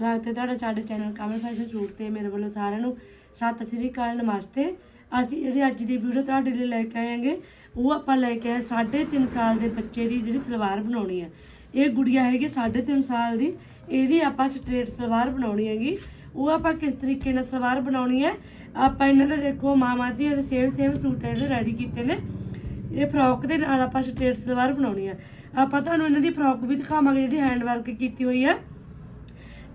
ਸਵਾਗਤ ਹੈ ਤੁਹਾਡਾ ਸਾਡੇ ਚੈਨਲ ਕਮਲ ਫੈਸ਼ਨ ਸੂਟ ਤੇ। ਮੇਰੇ ਵੱਲੋਂ ਸਾਰਿਆਂ ਨੂੰ ਸਤਿ ਸ੍ਰੀ ਅਕਾਲ, ਨਮਸਤੇ। ਅਸੀਂ ਜਿਹੜੀ ਅੱਜ ਦੀ ਵੀਡੀਓ ਤੁਹਾਡੇ ਲਈ ਲੈ ਕੇ ਆਏਗੇ ਉਹ ਆਪਾਂ ਲੈ ਕੇ ਆਏ 3.5 ਸਾਲ ਦੇ ਬੱਚੇ ਦੀ ਜਿਹੜੀ ਸਲਵਾਰ ਬਣਾਉਣੀ ਹੈ। ਇਹ ਗੁੜੀਆ ਹੈਗੀ 3.5 ਸਾਲ ਦੀ, ਇਹਦੀ ਆਪਾਂ ਸਟ੍ਰੇਟ ਸਲਵਾਰ ਬਣਾਉਣੀ ਹੈਗੀ। ਉਹ ਆਪਾਂ ਕਿਸ ਤਰੀਕੇ ਨਾਲ ਸਲਵਾਰ ਬਣਾਉਣੀ ਹੈ, ਆਪਾਂ ਇਹਨਾਂ ਦਾ ਦੇਖੋ ਮਾਮਾ ਦੀਆਂ ਦੇ ਸੇਮ ਸੇਮ ਸੂਟ ਜਿਹੜੇ ਰੈਡੀ ਕੀਤੇ ਨੇ। ਇਹ ਫਰੋਕ ਦੇ ਨਾਲ ਆਪਾਂ ਸਟ੍ਰੇਟ ਸਲਵਾਰ ਬਣਾਉਣੀ ਹੈ। ਆਪਾਂ ਤੁਹਾਨੂੰ ਇਹਨਾਂ ਦੀ ਫਰੋਕ ਵੀ ਦਿਖਾਵਾਂਗੇ, ਜਿਹੜੀ ਹੈਂਡ ਵਰਕ ਕੀਤੀ ਹੋਈ ਹੈ।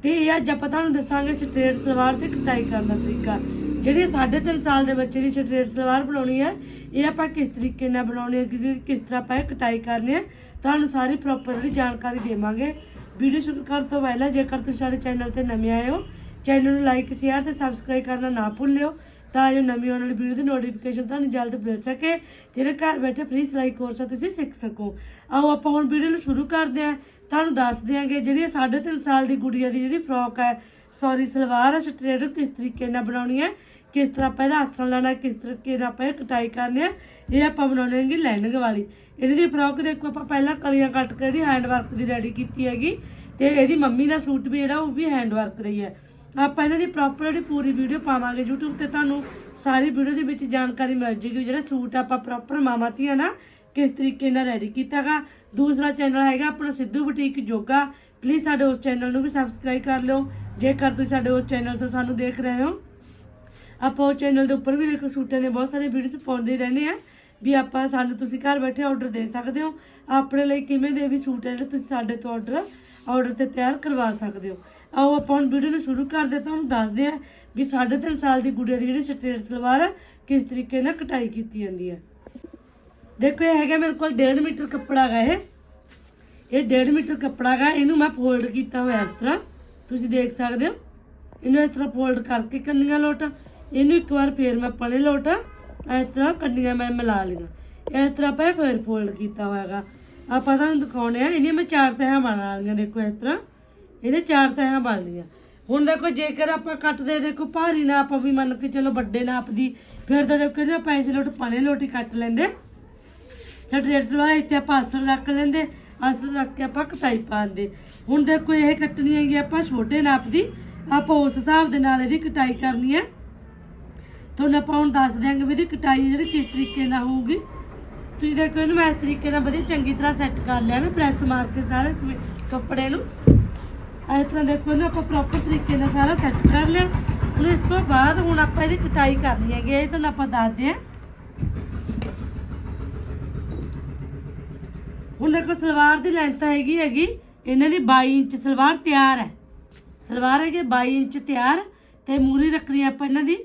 ਤੇ ਇਹ ਅੱਜ ਆਪਾਂ ਤੁਹਾਨੂੰ ਦੱਸਾਂਗੇ ਸਟ੍ਰੇਟ ਸਲਵਾਰ ਤੇ ਕਟਾਈ ਕਰਨ ਦਾ ਤਰੀਕਾ। ਜਿਹੜੀ 3.5 ਸਾਲ ਦੇ ਬੱਚੇ ਦੀ ਸਟ੍ਰੇਟ ਸਲਵਾਰ ਬਣਾਉਣੀ ਹੈ, ਇਹ ਆਪਾਂ ਕਿਸ ਤਰੀਕੇ ਨਾਲ ਬਣਾਉਣੀ ਹੈ ਕਿਸ ਕਿਸ ਤਰ੍ਹਾਂ ਆਪਾਂ ਇਹ ਕਟਾਈ ਕਰਨੀ ਹੈ, ਤੁਹਾਨੂੰ ਸਾਰੀ ਪ੍ਰੋਪਰ ਜਿਹੜੀ ਜਾਣਕਾਰੀ ਦੇਵਾਂਗੇ। ਵੀਡੀਓ ਸ਼ੁਰੂ ਕਰਨ ਤੋਂ ਪਹਿਲਾਂ ਜੇਕਰ ਤੁਸੀਂ ਸਾਡੇ ਚੈਨਲ ਤੇ ਨਵੇਂ ਆਏ ਹੋ, ਚੈਨਲ ਨੂੰ ਲਾਈਕ ਸ਼ੇਅਰ ਤੇ ਸਬਸਕ੍ਰਾਈਬ ਕਰਨਾ ਨਾ ਭੁੱਲਿਓ, ਤਾਂ ਜੋ ਨਵੀਂ ਆਉਣ ਵਾਲੀ ਵੀਡੀਓ ਦੀ ਨੋਟੀਫਿਕੇਸ਼ਨ ਤੁਹਾਨੂੰ ਜਲਦ ਮਿਲ ਸਕੇ। ਜਿਹੜੇ ਘਰ ਬੈਠੇ ਫ੍ਰੀ ਸਿਲਾਈ ਕੋਰਸ ਆ, ਤੁਸੀਂ ਸਿੱਖ ਸਕੋ। ਆਓ ਆਪਾਂ ਹੁਣ ਵੀਡੀਓ ਨੂੰ ਸ਼ੁਰੂ ਕਰਦੇ ਹਾਂ। ਤੁਹਾਨੂੰ ਦੱਸ ਦਿਆਂਗੇ ਜਿਹੜੀ ਇਹ 3.5 ਸਾਲ ਦੀ ਗੁੜੀਆ ਦੀ ਜਿਹੜੀ ਫਰੋਕ ਹੈ। ਸੌਰੀ ਸਲਵਾਰ ਹੈ ਸਟ੍ਰੇਟ ਕਿਸ ਤਰੀਕੇ ਨਾਲ ਬਣਾਉਣੀ ਹੈ, ਕਿਸ ਤਰ੍ਹਾਂ ਆਪਾਂ ਇਹਦਾ ਆਸਣ ਲੈਣਾ, ਕਿਸ ਤਰੀਕੇ ਨਾਲ ਆਪਾਂ ਇਹ ਕਟਾਈ ਕਰਨੀ ਹੈ, ਇਹ ਆਪਾਂ ਬਣਾਉਣੀ ਹੈਗੀ ਲਾਈਨਿੰਗ ਵਾਲੀ। ਇਹਦੀ ਦੀ ਫਰੋਕ ਦੇਖੋ, ਆਪਾਂ ਪਹਿਲਾਂ ਕਲੀਆਂ ਕੱਟ ਕੇ ਜਿਹੜੀ ਹੈਂਡ ਵਰਕ ਦੀ ਰੈਡੀ ਕੀਤੀ ਹੈਗੀ, ਤੇ ਇਹਦੀ ਮੰਮੀ ਦਾ ਸੂਟ ਵੀ ਜਿਹੜਾ ਉਹ ਵੀ ਹੈਂਡ ਵਰਕ ਦਾ ਹੀ ਹੈ। ਆਪਾਂ ਇਹਨਾਂ ਦੀ ਪ੍ਰੋਪਰ ਜਿਹੜੀ ਪੂਰੀ ਵੀਡੀਓ ਪਾਵਾਂਗੇ YouTube ਤੇ ਤੁਹਾਨੂੰ, ਸਾਰੀ ਵੀਡੀਓ ਦੇ ਵਿੱਚ ਜਾਣਕਾਰੀ ਮਿਲ ਜੇਗੀ ਜਿਹੜਾ ਸੂਟ ਆਪਾਂ ਪ੍ਰੋਪਰ ਮਾਮਾ ਧੀਆਂ ਨਾ ਕਿਸ ਤਰੀਕੇ ਨਾਲ ਰੈਡੀ ਕੀਤਾਗਾ। ਦੂਸਰਾ ਚੈਨਲ ਹੈਗਾ ਆਪਣਾ ਸਿੱਧੂ ਬੁਟੀਕ ਜੋਗਾ ਪਲੀਜ਼ ਸਾਡੇ ਉਸ ਚੈਨਲ ਨੂੰ ਵੀ ਸਬਸਕ੍ਰਾਈਬ ਕਰ ਲਿਓ। ਜੇਕਰ ਤੁਸੀਂ ਸਾਡੇ ਉਸ ਚੈਨਲ ਤੋਂ ਸਾਨੂੰ ਦੇਖ ਰਹੇ ਹੋ, ਆਪਾਂ ਉਹ ਚੈਨਲ ਦੇ ਉੱਪਰ ਵੀ ਦੇਖੋ ਸੂਟਾਂ ਦੇ ਬਹੁਤ ਸਾਰੇ ਵੀਡੀਓਜ਼ ਪਾਉਂਦੇ ਰਹਿੰਦੇ ਆ। ਵੀ ਆਪਾਂ ਸਾਨੂੰ ਤੁਸੀਂ ਘਰ ਬੈਠੇ ਆਰਡਰ ਦੇ ਸਕਦੇ ਹੋ। ਆਪਣੇ ਲਈ ਕਿਵੇਂ ਦੇ ਵੀ ਸੂਟ ਹੈ ਜਿਹੜੇ ਤੁਸੀਂ ਸਾਡੇ ਤੋਂ ਆਰਡਰ ਆਰਡਰ ਤੇ ਤਿਆਰ ਕਰਵਾ ਸਕਦੇ ਹੋ। ਆਓ ਆਪਾਂ ਹੁਣ ਵੀਡੀਓ ਨੂੰ ਸ਼ੁਰੂ ਕਰਦੇ ਹਾਂ, ਤੁਹਾਨੂੰ ਦੱਸਦੇ ਆ ਵੀ 3.5 ਸਾਲ ਦੀ ਗੁੜੀਆ ਦੀ ਜਿਹੜੀ ਸਟ੍ਰੇਟ ਸਲਵਾਰ ਹੈ ਕਿਸ ਤਰੀਕੇ ਨਾਲ ਕਟਾਈ ਕੀਤੀ ਜਾਂਦੀ ਹੈ ਦੇਖੋ, ਇਹ ਹੈਗਾ ਮੇਰੇ ਕੋਲ 1.5 ਮੀਟਰ ਕੱਪੜਾ ਹੈਗਾ ਇਹ। ਇਹ 1.5 ਮੀਟਰ ਕੱਪੜਾ ਹੈਗਾ, ਇਹਨੂੰ ਮੈਂ ਫੋਲਡ ਕੀਤਾ ਹੋਇਆ ਇਸ ਤਰ੍ਹਾਂ। ਤੁਸੀਂ ਦੇਖ ਸਕਦੇ ਹੋ। ਇਹਨੂੰ ਇਸ ਤਰ੍ਹਾਂ ਫੋਲਡ ਕਰਕੇ ਕੰਨੀਆਂ ਲੋਟ। ਇਹਨੂੰ ਇੱਕ ਵਾਰ ਫੇਰ ਮੈਂ ਪਲੇ ਲੋਟ। ਇਸ ਤਰ੍ਹਾਂ ਕੰਨੀਆਂ ਮੈਂ ਮਿਲਾ ਲਈਆਂ। ਇਸ ਤਰ੍ਹਾਂ ਪਏ ਫੇਰ ਫੋਲਡ ਕੀਤਾ ਹੋਇਆ ਹੈਗਾ। ਆਪਾਂ ਤੁਹਾਨੂੰ ਦਿਖਾਉਣੇ ਆ ਇਹਨੇ ਮੈਂ ਚਾਰ ਤਹਾਂ ਬਣਾ ਵਾਲੀਆਂ, ਦੇਖੋ ਇਸ ਤਰ੍ਹਾਂ। ਇਹਦੇ ਚਾਰ ਤਹਾਂ ਬਣ ਲਈਆਂ ਹੁਣ ਦੇਖੋ, ਜੇਕਰ ਆਪਾਂ ਕੱਟਦੇ, ਦੇਖੋ, ਭਾਰੀ ਨਾਪ ਵੀ ਮੰਨ ਕੇ ਚਲੋ ਵੱਡੇ ਨਾਪ ਦੀ। ਫਿਰ ਤਾਂ ਦੇਖੋ, ਇਹਨੇ ਪੈਸੇ ਲੋਟ ਪਲੇ ਲੋਟ ਹੀ ਕੱਟ ਲੈਂਦੇ। ਸਾਡੇ ਰੇਟ ਸਲਵਾਰ ਇੱਥੇ ਆਪਾਂ ਅਸਲ ਰੱਖ ਲੈਂਦੇ ਅਸਲ ਰੱਖ ਕੇ ਆਪਾਂ ਕਟਾਈ ਪਾਉਂਦੇ। ਹੁਣ ਦੇਖੋ ਇਹ ਕੱਟਣੀ ਹੈਗੀ ਆਪਾਂ ਛੋਟੇ ਨਾਪ ਦੀ, ਆਪਾਂ ਉਸ ਹਿਸਾਬ ਦੇ ਨਾਲ ਇਹਦੀ ਕਟਾਈ ਕਰਨੀ ਹੈ ਤੁਹਾਨੂੰ ਆਪਾਂ ਹੁਣ ਦੱਸ ਦਿਆਂਗੇ ਵੀ ਇਹਦੀ ਕਟਾਈ ਜਿਹੜੀ ਕਿਸ ਤਰੀਕੇ ਨਾਲ ਹੋਊਗੀ। ਤੁਸੀਂ ਦੇਖੋ ਇਹਨੂੰ ਮੈਂ ਇਸ ਤਰੀਕੇ ਨਾਲ ਵਧੀਆ ਚੰਗੀ ਤਰ੍ਹਾਂ ਸੈੱਟ ਕਰ ਲਿਆ ਨਾ ਪ੍ਰੈਸ ਮਾਰ ਕੇ ਸਾਰੇ ਕੱਪੜੇ ਨੂੰ। ਇਸ ਤਰ੍ਹਾਂ ਦੇਖੋ ਇਹਨੂੰ ਆਪਾਂ ਪ੍ਰੋਪਰ ਤਰੀਕੇ ਨਾਲ ਸਾਰਾ ਸੈੱਟ ਕਰ ਲਿਆ। ਹੁਣ ਇਸ ਤੋਂ ਬਾਅਦ ਹੁਣ ਆਪਾਂ ਇਹਦੀ ਕਟਾਈ ਕਰਨੀ ਹੈਗੀ ਇਹ ਤੁਹਾਨੂੰ ਆਪਾਂ ਦੱਸਦੇ ਹਾਂ ਹੁਣ ਦੇਖੋ ਸਲਵਾਰ ਦੀ ਲੈਂਥ ਹੈਗੀ ਹੈਗੀ, ਇਹਨਾਂ ਦੀ 22 ਇੰਚ ਸਲਵਾਰ ਤਿਆਰ ਹੈ। ਸਲਵਾਰ ਹੈਗੀ 22 ਇੰਚ ਤਿਆਰ, ਤੇ ਮੂਰੀ ਰੱਖਣੀ ਆਪਾਂ ਇਹਨਾਂ ਦੀ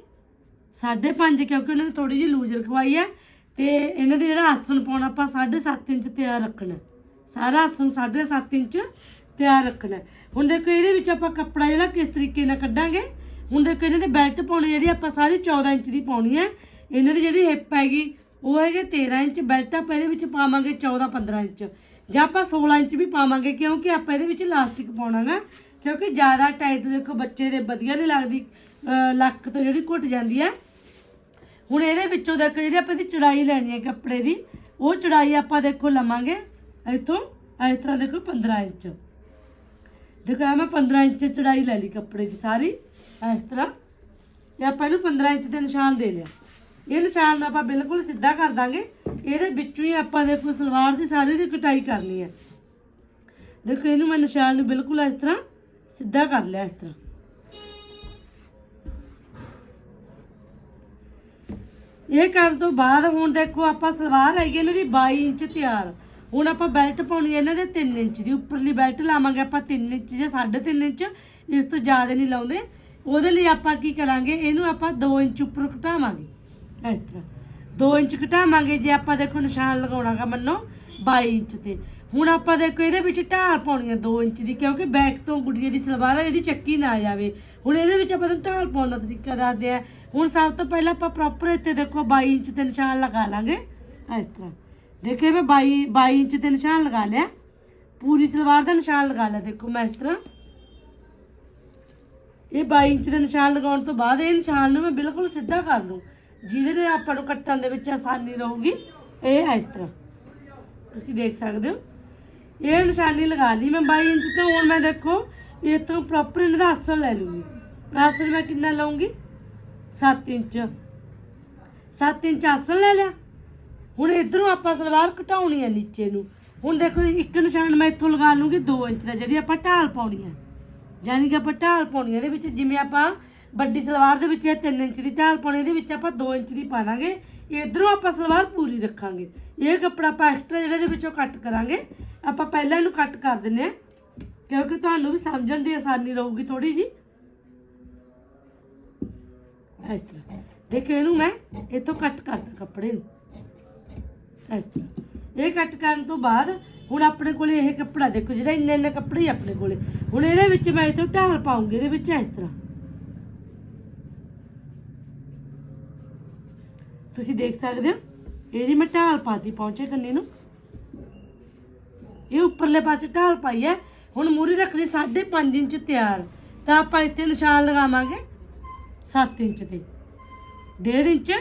5.5 ਕਿਉਂਕਿ ਉਹਨਾਂ ਨੇ ਥੋੜੀ ਜਿਹੀ ਲੂਜ਼ ਰਖਵਾਈ ਹੈ, ਤੇ ਇਹਨਾਂ ਦੇ ਜਿਹੜਾ ਆਸਣ ਪਾਉਣਾ ਆਪਾਂ 7.5 ਇੰਚ ਤਿਆਰ ਰੱਖਣਾ ਸਾਰਾ ਆਸਣ 7.5 ਇੰਚ ਤਿਆਰ ਰੱਖਣਾ ਹੁਣ ਦੇਖੋ ਇਹਦੇ ਵਿੱਚ ਆਪਾਂ ਕੱਪੜਾ ਜਿਹੜਾ ਕਿਸ ਤਰੀਕੇ ਨਾਲ ਕੱਢਾਂਗੇ, ਹੁਣ ਦੇਖੋ ਇਹਨਾਂ ਦੇ ਬੈਲਟ ਪਾਉਣੀ ਜਿਹੜੀ ਆਪਾਂ ਸਾਰੀ 14 ਇੰਚ ਦੀ ਪਾਉਣੀ ਹੈ, ਇਹਨਾਂ ਦੀ ਜਿਹੜੀ ਹਿੱਪ ਹੈਗੀ ਉਹ ਹੈਗੇ 13 ਇੰਚ, ਬੈਲਟ ਆਪਾਂ ਇਹਦੇ ਵਿੱਚ ਪਾਵਾਂਗੇ 14 15 ਇੰਚ। ਜਾਂ ਆਪਾਂ 16 ਇੰਚ ਵੀ ਪਾਵਾਂਗੇ, ਕਿਉਂਕਿ ਆਪਾਂ ਇਹਦੇ ਵਿੱਚ ਇਲਾਸਟਿਕ ਪਾਉਣਾਗਾ। ਕਿਉਂਕਿ ਜ਼ਿਆਦਾ ਟਾਈਟ ਦੇਖੋ, ਬੱਚੇ ਦੇ ਵਧੀਆ ਨਹੀਂ ਲੱਗਦੀ ਲੱਕ ਤੋਂ ਜਿਹੜੀ ਘੁੱਟ ਜਾਂਦੀ ਹੈ। ਹੁਣ ਇਹਦੇ ਵਿੱਚੋਂ ਦੇਖੋ, ਜਿਹੜੀ ਆਪਾਂ ਇਹਦੀ ਚੜਾਈ ਲੈਣੀ ਹੈ ਕੱਪੜੇ ਦੀ, ਉਹ ਚੜਾਈ ਆਪਾਂ ਦੇਖੋ ਲਵਾਂਗੇ ਇੱਥੋਂ, ਇਸ ਤਰ੍ਹਾਂ ਦੇਖੋ 15 ਇੰਚ। ਦੇਖੋ ਇਹ ਮੈਂ 15 ਇੰਚ ਚੜਾਈ ਲੈ ਲਈ ਕੱਪੜੇ ਦੀ ਸਾਰੀ, ਇਸ ਤਰ੍ਹਾਂ। ਤੇ ਆਪਾਂ ਇਹਨੂੰ 15 ਇੰਚ ਦੇ ਨਿਸ਼ਾਨ ਦੇ ਲਿਆ। ਇਹ ਨਿਸ਼ਾਨ ਨੂੰ ਆਪਾਂ ਬਿਲਕੁਲ ਸਿੱਧਾ ਕਰ ਦਾਂਗੇ। ਇਹਦੇ ਵਿੱਚੋਂ ਹੀ ਆਪਾਂ ਦੇਖੋ ਸਲਵਾਰ ਦੀ ਸਾਰੀ ਦੀ ਕਟਾਈ ਕਰਨੀ ਹੈ। ਦੇਖੋ ਇਹਨੂੰ ਮੈਂ ਨਿਸ਼ਾਨ ਨੂੰ ਬਿਲਕੁਲ ਇਸ ਤਰ੍ਹਾਂ ਸਿੱਧਾ ਕਰ ਲਿਆ ਇਸ ਤਰ੍ਹਾਂ। ਇਹ ਕਰਨ ਤੋਂ ਬਾਅਦ ਹੁਣ ਦੇਖੋ ਆਪਾਂ ਸਲਵਾਰ ਹੈਗੀ ਇਹਨਾਂ ਦੀ 22 ਇੰਚ ਤਿਆਰ। ਹੁਣ ਆਪਾਂ ਬੈਲਟ ਪਾਉਣੀ ਹੈ ਇਹਨਾਂ ਦੇ 3 ਇੰਚ ਦੀ। ਉੱਪਰਲੀ ਬੈਲਟ ਲਾਵਾਂਗੇ ਆਪਾਂ 3 ਇੰਚ ਜਾਂ 3.5 ਇੰਚ। ਇਸ ਤੋਂ ਜ਼ਿਆਦਾ ਨਹੀਂ ਲਾਉਂਦੇ। ਉਹਦੇ ਲਈ ਆਪਾਂ ਕੀ ਕਰਾਂਗੇ, ਇਹਨੂੰ ਆਪਾਂ 2 ਇੰਚ ਉੱਪਰ ਘਟਾਵਾਂਗੇ। ਇਸ ਤਰ੍ਹਾਂ। 2 ਇੰਚ ਘਟਾਵਾਂਗੇ, ਜੇ ਆਪਾਂ ਦੇਖੋ ਨਿਸ਼ਾਨ ਲਗਾਉਣਾਗਾ ਮੰਨੋ 22 ਇੰਚ ਤੇ। ਹੁਣ ਆਪਾਂ ਦੇਖੋ ਇਹਦੇ ਵਿੱਚ ਢਾਲ ਪਾਉਣੀ ਹੈ 2 ਇੰਚ ਦੀ, ਕਿਉਂਕਿ ਬੈਕ ਤੋਂ ਗੁੱਡੀਆਂ ਦੀ ਸਲਵਾਰ ਆ ਜਿਹੜੀ ਚੱਕੀ ਨਾ ਆ ਜਾਵੇ। ਹੁਣ ਇਹਦੇ ਵਿੱਚ ਆਪਾਂ ਤੁਹਾਨੂੰ ਢਾਲ ਪਾਉਣ ਦਾ ਤਰੀਕਾ ਦੱਸਦੇ ਆ ਹੁਣ ਸਭ ਤੋਂ ਪਹਿਲਾਂ ਆਪਾਂ ਪ੍ਰੋਪਰ ਇੱਥੇ ਦੇਖੋ 22 ਇੰਚ ਤੇ ਨਿਸ਼ਾਨ ਲਗਾ ਲਾਂਗੇ। ਇਸ ਤਰ੍ਹਾਂ। ਦੇਖੋ ਮੈਂ 22 22 ਇੰਚ ਤੇ ਨਿਸ਼ਾਨ ਲਗਾ ਲਿਆ। ਪੂਰੀ ਸਲਵਾਰ ਦਾ ਨਿਸ਼ਾਨ ਲਗਾ ਲਿਆ ਦੇਖੋ ਮੈਂ ਇਸ ਤਰ੍ਹਾਂ। ਇਹ 22 ਇੰਚ ਦੇ ਨਿਸ਼ਾਨ ਲਗਾਉਣ ਤੋਂ ਬਾਅਦ ਇਹ ਨਿਸ਼ਾਨ ਨੂੰ ਮੈਂ ਬਿਲਕੁਲ ਸਿੱਧਾ ਕਰ ਲੂੰ ਜਿਹਦੇ ਨਾਲ ਆਪਾਂ ਨੂੰ ਕੱਟਣ ਦੇ ਵਿੱਚ ਆਸਾਨੀ ਰਹੂਗੀ, ਇਹ ਇਸ ਤਰ੍ਹਾਂ। ਤੁਸੀਂ ਦੇਖ ਸਕਦੇ ਹੋ। ਇਹ ਨਿਸ਼ਾਨੀ ਲਗਾ ਲਈ ਮੈਂ 22 ਇੰਚ ਤੋਂ, ਹੁਣ ਮੈਂ ਦੇਖੋ ਇੱਥੋਂ ਪ੍ਰੋਪਰ ਇਹਨਾਂ ਦਾ ਆਸਣ ਲੈ ਲੂੰਗੀ। ਆਸਣ ਮੈਂ ਕਿੰਨਾ ਲਵਾਂਗੀ 7 ਇੰਚ। 7 ਇੰਚ ਆਸਣ ਲੈ ਲਿਆ। ਹੁਣ ਇਧਰੋਂ ਆਪਾਂ ਸਲਵਾਰ ਘਟਾਉਣੀ ਹੈ ਨੀਚੇ ਨੂੰ। ਹੁਣ ਦੇਖੋ, ਇੱਕ ਨਿਸ਼ਾਨ ਮੈਂ ਇੱਥੋਂ ਲਗਾ ਲੂੰਗੀ 2 ਇੰਚ ਦਾ, ਜਿਹੜੀ ਆਪਾਂ ਢਾਲ ਪਾਉਣੀ ਹੈ ਯਾਨੀ ਕਿ ਆਪਾਂ ਢਾਲ ਪਾਉਣੀ ਹੈ ਇਹਦੇ ਵਿੱਚ ਜਿਵੇਂ ਆਪਾਂ ਵੱਡੀ ਸਲਵਾਰ ਦੇ ਵਿੱਚ ਇਹ 3 ਇੰਚ ਦੀ ਢਾਲ ਪਾਉਣੀ, ਇਹਦੇ ਵਿੱਚ ਆਪਾਂ 2 ਇੰਚ ਦੀ ਪਾ ਦਾਂਗੇ ਇਧਰੋਂ ਆਪਾਂ ਸਲਵਾਰ ਪੂਰੀ ਰੱਖਾਂਗੇ। ਇਹ ਕੱਪੜਾ ਆਪਾਂ ਐਕਸਟਰਾ ਜਿਹੜੇ ਦੇ ਵਿੱਚੋਂ ਕੱਟ ਕਰਾਂਗੇ। ਆਪਾਂ ਪਹਿਲਾਂ ਇਹਨੂੰ ਕੱਟ ਕਰ ਦਿੰਨੇ ਆ ਕਿਉਂਕਿ ਤੁਹਾਨੂੰ ਵੀ ਸਮਝਣ ਦੀ ਆਸਾਨੀ ਰਹੂਗੀ ਥੋੜੀ ਜੀ ਇਸ ਤਰ੍ਹਾਂ। ਦੇਖੋ ਇਹਨੂੰ ਮੈਂ ਇੱਥੋਂ ਕੱਟ ਕਰਦਾ ਕੱਪੜੇ ਨੂੰ। ਇਸ ਤਰ੍ਹਾਂ। ਇਹ ਕੱਟ ਕਰਨ ਤੋਂ ਬਾਅਦ ਹੁਣ ਆਪਣੇ ਕੋਲੇ ਇਹ ਕੱਪੜਾ ਦੇਖੋ ਜਿਹੜਾ ਇੰਨੇ ਇੰਨੇ ਕੱਪੜੇ ਆਪਣੇ ਕੋਲੇ। ਹੁਣ ਇਹਦੇ ਵਿੱਚ ਮੈਂ ਇੱਥੋਂ ਢਾਲ ਪਾਉਂਗੀ, ਇਹਦੇ ਵਿੱਚ ਇਸ ਤਰ੍ਹਾਂ। ਤੁਸੀਂ ਦੇਖ ਸਕਦੇ ਹੋ, ਇਹਦੀ ਮੈਂ ਢਾਲ ਪਾਤੀ ਪਹੁੰਚੇ ਕੰਨੇ ਨੂੰ। ਇਹ ਉੱਪਰਲੇ ਪਾਸੇ ਢਾਲ ਪਾਈ ਹੈ। ਹੁਣ ਮੂਰੀ ਰੱਖਣੀ 5.5 ਇੰਚ ਤਿਆਰ। ਤਾਂ ਆਪਾਂ ਇੱਥੇ ਨਿਸ਼ਾਨ ਲਗਾਵਾਂਗੇ 7 ਇੰਚ ਤੇ। 1.5 ਇੰਚ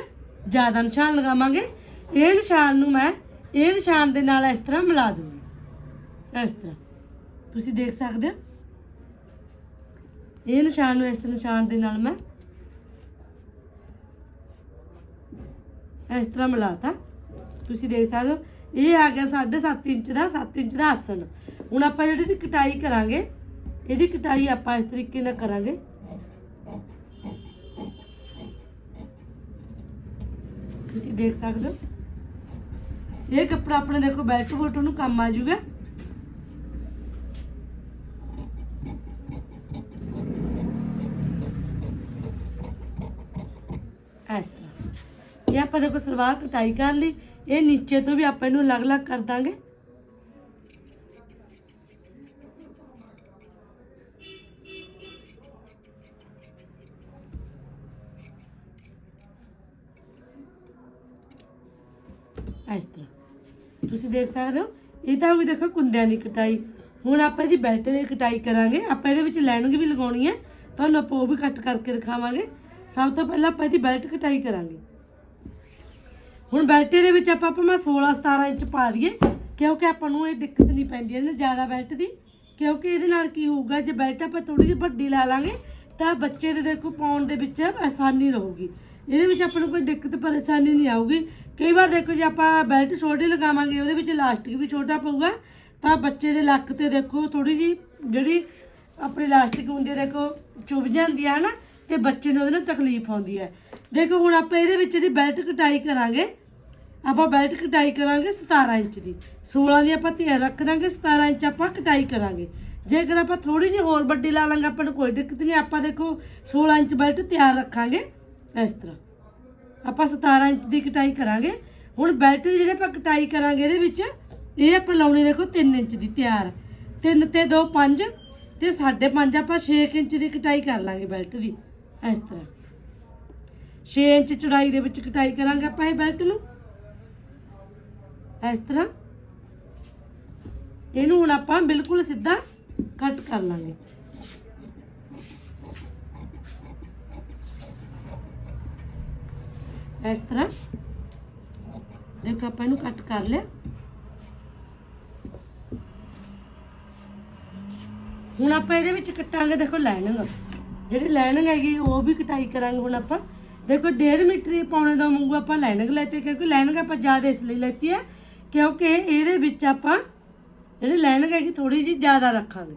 ਜ਼ਿਆਦਾ ਨਿਸ਼ਾਨ ਲਗਾਵਾਂਗੇ। ਇਹ ਨਿਸ਼ਾਨ ਨੂੰ ਮੈਂ ਇਹ ਨਿਸ਼ਾਨ ਦੇ ਨਾਲ ਇਸ ਤਰ੍ਹਾਂ ਮਿਲਾ ਦੂੰਗੀ। ਇਸ ਤਰ੍ਹਾਂ। ਤੁਸੀਂ ਦੇਖ ਸਕਦੇ ਹੋ? ਇਹ ਨਿਸ਼ਾਨ ਨੂੰ ਇਸ ਨਿਸ਼ਾਨ ਦੇ ਨਾਲ ਮੈਂ ਇਸ ਤਰ੍ਹਾਂ ਮਿਲਾਤਾ। ਤੁਸੀਂ ਦੇਖ ਸਕਦੇ ਹੋ, ਇਹ ਆ ਗਿਆ 7.5 ਇੰਚ ਦਾ 7 ਇੰਚ ਦਾ ਆਸਣ। ਹੁਣ ਆਪਾਂ ਜਿਹੜੀ ਦੀ ਕਟਾਈ ਕਰਾਂਗੇ, ਇਹਦੀ ਕਟਾਈ ਆਪਾਂ ਇਸ ਤਰੀਕੇ ਨਾਲ ਕਰਾਂਗੇ। ਤੁਸੀਂ ਦੇਖ ਸਕਦੇ ਹੋ, ਇਹ ਕੱਪੜਾ ਆਪਣੇ ਦੇਖੋ ਬੈਲਟ ਬੋਲਟ ਨੂੰ ਕੰਮ ਆ ਜੂਗਾ। ਇਸ ਤਰ੍ਹਾਂ। ਇਹ ਆਪਾਂ ਦੇਖੋ ਸਲਵਾਰ ਕਟਾਈ ਕਰ ਲਈ, ਇਹ ਨੀਚੇ ਤੋਂ ਵੀ ਆਪਾਂ ਇਹਨੂੰ ਅਲੱਗ-ਅਲੱਗ ਕਰ ਦਾਂਗੇ। ਇਸ ਤਰ੍ਹਾਂ। ਤੁਸੀਂ ਦੇਖ ਸਕਦੇ ਹੋ, ਇਹ ਤਾਂ ਵੀ ਦੇਖੋ ਕੁੰਦਿਆਂ ਦੀ ਕਟਾਈ। ਹੁਣ ਆਪਾਂ ਇਹਦੀ ਬੈਲਟ ਦੀ ਕਟਾਈ ਕਰਾਂਗੇ। ਆਪਾਂ ਇਹਦੇ ਵਿੱਚ ਲਾਈਨਿੰਗ ਵੀ ਲਗਾਉਣੀ ਹੈ। ਤੁਹਾਨੂੰ ਆਪਾਂ ਉਹ ਵੀ ਕੱਟ ਕਰਕੇ ਦਿਖਾਵਾਂਗੇ। ਸਭ ਤੋਂ ਪਹਿਲਾਂ ਆਪਾਂ ਇਹਦੀ ਬੈਲਟ ਕਟਾਈ ਕਰਾਂਗੇ। ਹੁਣ ਬੈਲਟ ਦੇ ਵਿੱਚ ਆਪਾਂ ਭਾਵੇਂ 16 17 ਇੰਚ ਪਾ ਦਈਏ ਕਿਉਂਕਿ ਆਪਾਂ ਨੂੰ ਇਹ ਦਿੱਕਤ ਨਹੀਂ ਪੈਂਦੀ ਇਹਦੇ ਨਾਲ ਜ਼ਿਆਦਾ ਬੈਲਟ ਦੀ। ਕਿਉਂਕਿ ਇਹਦੇ ਨਾਲ ਕੀ ਹੋਊਗਾ, ਜੇ ਬੈਲਟ ਆਪਾਂ ਥੋੜੀ ਜਿਹੀ ਵੱਡੀ ਲਾ ਲਾਂਗੇ, ਤਾਂ ਬੱਚੇ ਦੇ ਦੇਖੋ ਪਾਉਣ ਦੇ ਵਿੱਚ ਆਸਾਨੀ ਰਹੂਗੀ। ਇਹਦੇ ਵਿੱਚ ਆਪਾਂ ਨੂੰ ਕੋਈ ਦਿੱਕਤ, ਪਰੇਸ਼ਾਨੀ ਨਹੀਂ ਆਊਗੀ। ਕਈ ਵਾਰ ਦੇਖੋ ਜੇ ਆਪਾਂ ਬੈਲਟ ਛੋਟੀ ਲਗਾਵਾਂਗੇ, ਉਹਦੇ ਵਿੱਚ ਇਲਾਸਟਿਕ ਵੀ ਛੋਟਾ ਪਊਗਾ, ਤਾਂ ਬੱਚੇ ਦੇ ਲੱਕ ਤੇ ਦੇਖੋ ਥੋੜੀ ਜੀ ਜਿਹੜੀ ਆਪਣੀ ਇਲਾਸਟਿਕ ਹੁੰਦੀ ਹੈ, ਦੇਖੋ ਚੁੱਭ ਜਾਂਦੀ ਹੈ ਨਾ ਤੇ ਬੱਚੇ ਨੂੰ ਉਹਦੇ ਨਾਲ ਤਕਲੀਫ ਆਉਂਦੀ ਹੈ। ਦੇਖੋ, ਹੁਣ ਆਪਾਂ ਇਹਦੇ ਵਿੱਚ ਜਿਹੜੀ ਬੈਲਟ ਕਟਾਈ ਕਰਾਂਗੇ, ਆਪਾਂ ਬੈਲਟ ਕਟਾਈ ਕਰਾਂਗੇ 17 ਇੰਚ ਦੀ। 16 ਦੀ ਆਪਾਂ ਧਿਆਨ ਰੱਖ ਦਾਂਗੇ 17 ਇੰਚ ਆਪਾਂ ਕਟਾਈ ਕਰਾਂਗੇ। ਜੇਕਰ ਆਪਾਂ ਥੋੜੀ ਜਿਹੀ ਹੋਰ ਵੱਡੀ ਲਾ ਲਾਂਗੇ, ਆਪਾਂ ਨੂੰ ਕੋਈ ਦਿੱਕਤ ਨਹੀਂ, ਆਪਾਂ ਦੇਖੋ 16 ਇੰਚ ਬੈਲਟ ਤਿਆਰ ਰੱਖਾਂਗੇ ਇਸ ਤਰ੍ਹਾਂ। ਆਪਾਂ 17 ਇੰਚ ਦੀ ਕਟਾਈ ਕਰਾਂਗੇ। ਹੁਣ ਬੈਲਟ ਦੀ ਜਿਹੜੇ ਆਪਾਂ ਕਟਾਈ ਕਰਾਂਗੇ ਇਹਦੇ ਵਿੱਚ, ਇਹ ਆਪਾਂ ਲਾਉਣੀ ਦੇਖੋ 3 ਇੰਚ ਦੀ ਤਿਆਰ। 3 ਤੇ 2 5 ਤੇ 5.5 ਆਪਾਂ 6 ਇੰਚ ਦੀ ਕਟਾਈ ਕਰ ਲਾਂਗੇ ਬੈਲਟ ਦੀ, ਇਸ ਤਰ੍ਹਾਂ। 6 ਇੰਚ ਚੜਾਈ ਦੇ ਵਿੱਚ ਕਟਾਈ ਕਰਾਂਗੇ ਆਪਾਂ ਇਹ ਬੈਲਟ ਨੂੰ। ਇਸ ਤਰ੍ਹਾਂ। ਇਹਨੂੰ ਹੁਣ ਆਪਾਂ ਬਿਲਕੁਲ ਸਿੱਧਾ ਕੱਟ ਕਰ ਲਾਂਗੇ। ਇਸ ਤਰ੍ਹਾਂ। ਦੇਖੋ ਆਪਾਂ ਇਹਨੂੰ ਕੱਟ ਕਰ ਲਿਆ। ਹੁਣ ਆਪਾਂ ਇਹਦੇ ਵਿੱਚ ਕੱਟਾਂਗੇ, ਦੇਖੋ ਲਾਈਨਿੰਗ। ਜਿਹੜੀ ਲਾਈਨਿੰਗ ਹੈਗੀ, ਉਹ ਵੀ ਕਟਾਈ ਕਰਾਂਗੇ ਹੁਣ ਆਪਾਂ। ਦੇਖੋ 1.5 ਮੀਟਰ ਹੀ ਪਾਉਣੇ ਦਾ ਮੰਗੂ ਆਪਾਂ ਲਾਈਨਿੰਗ ਲੈਤੇ ਕਿਉਂਕਿ ਲਾਈਨਿੰਗ ਆਪਾਂ ਜ਼ਿਆਦਾ ਇਸ ਲਈ ਲੈਤੀ ਹੈ, ਕਿਉਂਕਿ ਇਹਦੇ ਵਿੱਚ ਆਪਾਂ ਜਿਹੜੀ ਲਾਈਨਿੰਗ ਹੈਗੀ ਥੋੜੀ ਜੀ ਜ਼ਿਆਦਾ ਰੱਖਾਂਗੇ।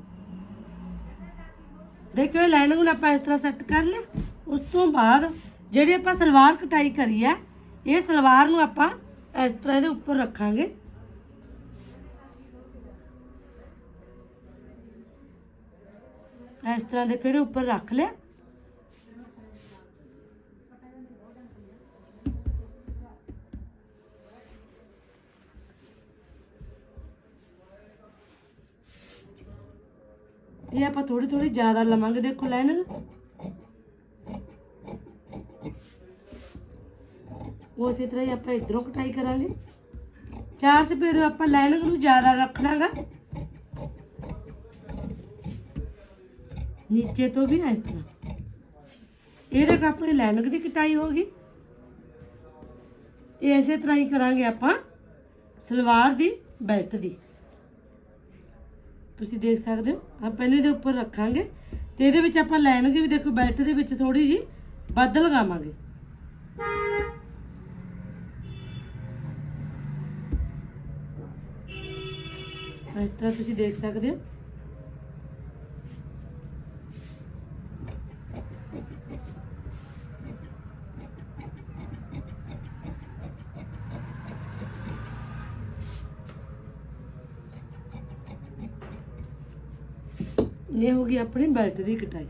ਦੇਖੋ ਇਹ ਲਾਈਨਿੰਗ ਨੂੰ ਆਪਾਂ ਇਸ ਤਰ੍ਹਾਂ ਸੈੱਟ ਕਰ ਲਿਆ। ਉਸ ਤੋਂ ਬਾਅਦ ਜਿਹੜੀ ਆਪਾਂ ਸਲਵਾਰ ਕਟਾਈ ਕਰੀ ਹੈ, ਇਹ ਸਲਵਾਰ ਨੂੰ ਆਪਾਂ ਇਸ ਤਰ੍ਹਾਂ ਇਹਦੇ ਉੱਪਰ ਰੱਖਾਂਗੇ। ਇਸ ਤਰ੍ਹਾਂ ਦੇ ਇਹਦੇ ਉੱਪਰ ਰੱਖ ਲਿਆ। ਇਹ ਆਪਾਂ ਥੋੜੀ ਥੋੜੀ ਜ਼ਿਆਦਾ ਲਵਾਂਗੇ, ਦੇਖੋ ਲਾਈਨਿੰਗ ਉਸੇ ਤਰ੍ਹਾਂ ਹੀ ਆਪਾਂ ਇਧਰੋਂ ਕਟਾਈ ਕਰਾਂਗੇ। ਚਾਰ ਸਪੇਰੋਂ ਆਪਾਂ ਲਾਈਨਿੰਗ ਨੂੰ ਜ਼ਿਆਦਾ ਰੱਖਣਾਗਾ। ਨੀਚੇ ਤੋਂ ਵੀ ਇਸ ਤਰ੍ਹਾਂ। ਇਹ ਤੱਕ ਆਪਣੀ ਲਾਈਨਿੰਗ ਦੀ ਕਟਾਈ ਹੋ ਗਈ। ਇਸੇ ਤਰ੍ਹਾਂ ਹੀ ਕਰਾਂਗੇ ਆਪਾਂ ਸਲਵਾਰ ਦੀ ਬੈਲਟ ਦੀ। ਤੁਸੀਂ ਦੇਖ ਸਕਦੇ ਹੋ। ਆਪਾਂ ਇਹਨੂੰ ਇਹਦੇ ਉੱਪਰ ਰੱਖਾਂਗੇ। ਤੇ ਇਹਦੇ ਵਿੱਚ ਆਪਾਂ ਲਾਈਨਿੰਗ ਵੀ ਦੇਖੋ ਬੈਲਟ ਦੇ ਵਿੱਚ ਥੋੜੀ ਜੀ ਵੱਧ ਲਗਾਵਾਂਗੇ। ਇਸ ਤਰ੍ਹਾਂ ਤੁਸੀਂ ਦੇਖ ਸਕਦੇ ਹੋ। ਇਹ ਹੋ ਗਈ ਆਪਣੀ ਬੈਲਟ ਦੀ ਕਟਾਈ।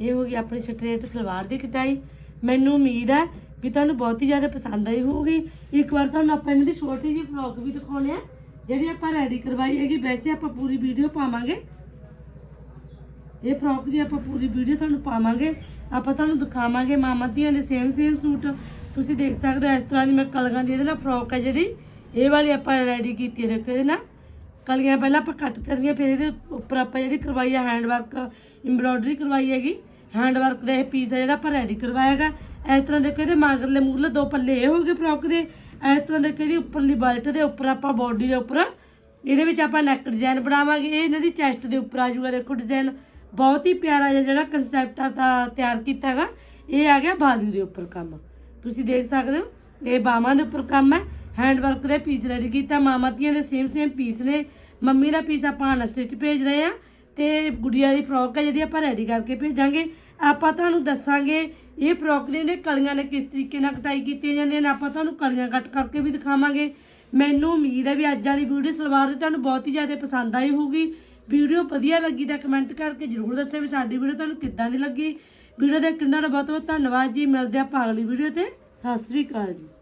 ਇਹ ਹੋ ਗਈ ਆਪਣੀ ਸਟ੍ਰੇਟ ਸਲਵਾਰ ਦੀ ਕਟਾਈ। ਮੈਨੂੰ ਉਮੀਦ ਹੈ ਵੀ ਤੁਹਾਨੂੰ ਬਹੁਤ ਹੀ ਜ਼ਿਆਦਾ ਪਸੰਦ ਆਈ ਹੋਊਗੀ। ਇੱਕ ਵਾਰ ਤੁਹਾਨੂੰ ਆਪਾਂ ਇਹਨਾਂ ਦੀ ਛੋਟੀ ਜਿਹੀ ਫਰੋਕ ਵੀ ਦਿਖਾਉਣੇ ਆ। ਜਿਹੜੀ ਆਪਾਂ ਰੈਡੀ ਕਰਵਾਈ ਹੈਗੀ, ਵੈਸੇ ਆਪਾਂ ਪੂਰੀ ਵੀਡੀਓ ਪਾਵਾਂਗੇ। ਇਹ ਫਰੋਕ ਦੀ ਆਪਾਂ ਪੂਰੀ ਵੀਡੀਓ ਤੁਹਾਨੂੰ ਪਾਵਾਂਗੇ। ਆਪਾਂ ਤੁਹਾਨੂੰ ਦਿਖਾਵਾਂਗੇ ਮਾਮਾ ਦੀਆਂ ਦੇ ਸੇਮ ਸੇਮ ਸੂਟ। ਤੁਸੀਂ ਦੇਖ ਸਕਦੇ ਹੋ ਇਸ ਤਰ੍ਹਾਂ ਦੀ ਮੈਂ ਕਲਗਾਂ ਦੀ ਇਹਦੇ ਨਾਲ ਫਰੋਕ ਹੈ ਜਿਹੜੀ। ਇਹ ਵਾਲੀ ਆਪਾਂ ਰੈਡੀ ਕੀਤੀ ਹੈ, ਦੇਖੋ ਇਹਦੇ ਨਾਲ। ਕਲੀਆਂ ਪਹਿਲਾਂ ਆਪਾਂ ਕੱਟ ਕਰਨੀਆਂ ਫਿਰ ਇਹਦੇ ਉੱਪਰ ਆਪਾਂ ਜਿਹੜੀ ਕਰਵਾਈ ਹੈ ਹੈਂਡ ਵਰਕ ਐਮਬ੍ਰੋਇਡਰੀ ਕਰਵਾਈ ਹੈਗੀ। ਹੈਂਡ ਵਰਕ ਦਾ ਇਹ ਪੀਸ ਹੈ ਜਿਹੜਾ ਆਪਾਂ ਰੈਡੀ ਕਰਵਾਇਆਗਾ ਇਸ ਤਰ੍ਹਾਂ ਦੇਖੋ ਇਹਦੇ ਮਾਂਗਰਲੇ ਮੂਰਲੇ ਦੋ ਪੱਲੇ ਇਹ ਹੋ ਗਏ ਫਰੋਕ ਦੇ। ਇਸ ਤਰ੍ਹਾਂ ਦੇਖੋ ਇਹਦੀ ਉੱਪਰਲੀ ਬਲਟ ਦੇ ਉੱਪਰ ਆਪਾਂ ਬਾਡੀ ਦੇ ਉੱਪਰ। ਇਹਦੇ ਵਿੱਚ ਆਪਾਂ ਨੈਕ ਡਿਜ਼ਾਈਨ ਬਣਾਵਾਂਗੇ। ਇਹ ਇਹਨਾਂ ਦੀ ਚੈਸਟ ਦੇ ਉੱਪਰ ਆ ਜਾਊਗਾ। ਦੇਖੋ ਡਿਜ਼ਾਈਨ ਬਹੁਤ ਹੀ ਪਿਆਰਾ ਜਿਹਾ ਜਿਹੜਾ ਕਨਸੈਪਟ ਆ ਤਾਂ ਤਿਆਰ ਕੀਤਾ ਹੈਗਾ। ਇਹ ਆ ਗਿਆ ਬਾਜੂ ਦੇ ਉੱਪਰ ਕੰਮ। ਤੁਸੀਂ ਦੇਖ ਸਕਦੇ ਹੋ, ਇਹ ਬਾਹਾਂ ਦੇ ਉੱਪਰ ਕੰਮ ਹੈ। ਹੈਂਡ ਵਰਕ ਦੇ ਪੀਸ ਰੈਡੀ ਕੀਤਾ। ਮਾਮਾ ਧੀਆਂ ਦੇ ਸੇਮ ਸੇਮ ਪੀਸ ਨੇ। ਮੰਮੀ ਦਾ ਪੀਸ ਆਪਾਂ ਅਨਸਟਿਚ ਭੇਜ ਰਹੇ ਆ ਤੇ ਗੁੜੀਆ ਦੀ ਫਰੋਕ ਹੈ ਜਿਹੜੀ ਆਪਾਂ ਰੈਡੀ ਕਰਕੇ ਭੇਜਾਂਗੇ। ਆਪਾਂ ਤੁਹਾਨੂੰ ਦੱਸਾਂਗੇ, ਇਹ ਫਰੋਕ ਦੇ ਜਿਹੜੇ ਕਲੀਆਂ ਨੇ ਕਿਸ ਤਰੀਕੇ ਨਾਲ ਕਟਾਈ ਕੀਤੀਆਂ ਜਾਂਦੀਆਂ ਨੇ, ਆਪਾਂ ਤੁਹਾਨੂੰ ਕਲੀਆਂ ਕੱਟ ਕਰਕੇ ਵੀ ਦਿਖਾਵਾਂਗੇ। ਮੈਨੂੰ ਉਮੀਦ ਹੈ ਵੀ ਅੱਜ ਵਾਲੀ ਵੀਡੀਓ ਸਲਵਾਰ ਦੀ ਤੁਹਾਨੂੰ ਬਹੁਤ ਹੀ ਜ਼ਿਆਦਾ ਪਸੰਦ ਆਈ ਹੋਊਗੀ। ਵੀਡੀਓ ਵਧੀਆ ਲੱਗੀ ਤਾਂ ਕਮੈਂਟ ਕਰਕੇ ਜਰੂਰ ਦੱਸਿਓ ਵੀ ਸਾਡੀ ਵੀਡੀਓ ਤੁਹਾਨੂੰ ਕਿੱਦਾਂ ਦੀ ਲੱਗੀ। ਵੀਡੀਓ ਦੇਖਣ ਦਾ ਬਹੁਤ ਬਹੁਤ ਧੰਨਵਾਦ ਜੀ। ਮਿਲਦੇ ਆਪਾਂ ਅਗਲੀ ਵੀਡੀਓ ਤੇ। ਸਤਿ ਸ੍ਰੀ ਅਕਾਲ ਜੀ।